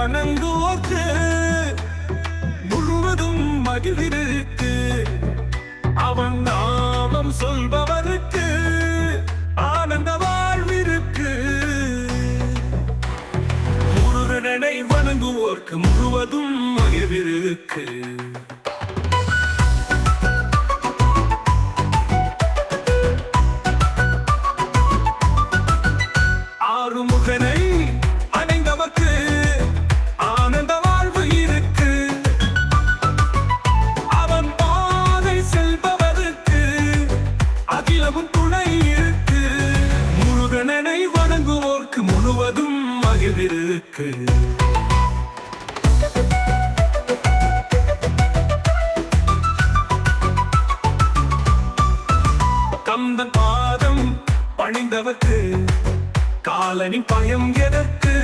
வணங்குவோர்க்கு முழுவதும் மகிழ்விருக்கு அவன் நாமம் சொல்பவருக்கு ஆனந்த வாழ்விருக்கு. முருகனை வணங்குவோர்க்கு முழுவதும் மகிழ்விருக்கு. முருகனனை வணங்குவோர்க்கு முழுவதும் மகிழ்விருக்கு. தந்தன் பாதம் பணிந்தவர்க்கு காலனி பயம் எதற்கு?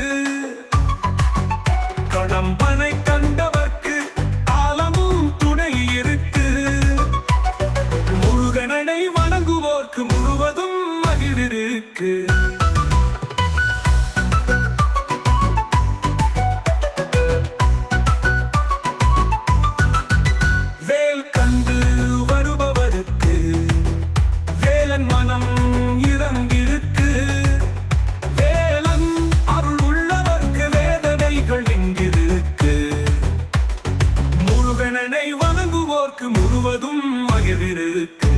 கடம்பனை கண்டவர்க்கு காலமும் துணை இருக்கு. முருகனனை வணங்குவோர்க்கு முழுவதும் இருக்கு. வேல் கண்டு வருபவருக்கு வேலன் மனம் இறங்கிருக்கு வேலன் அருள் உள்ளவர்க்கு வேதனைகள் எங்கிருக்கு முருகனனை வணங்குவோர்க்கு முழுவதும் மகிழ்விருக்கு.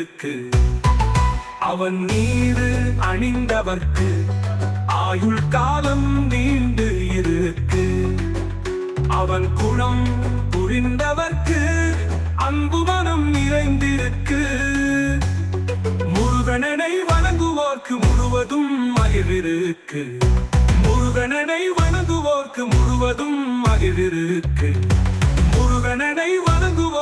மகிழிருக்கு அவன் நீரு அணிந்தவர்க்கு. ஆயுள் காலம் நீண்டு இருக்கு. அவன் குணம் புரிந்தவர்க்கு. அன்பு மனம் நிறைந்திருக்கு. முருகனனை வணங்குவோர்க்கு முழுவதும் மகிழ்விருக்கு. முருகனனை வணங்குவோர்க்கு முழுவதும் மகிழ்விருக்கு. முருகனனை வணங்குவோர்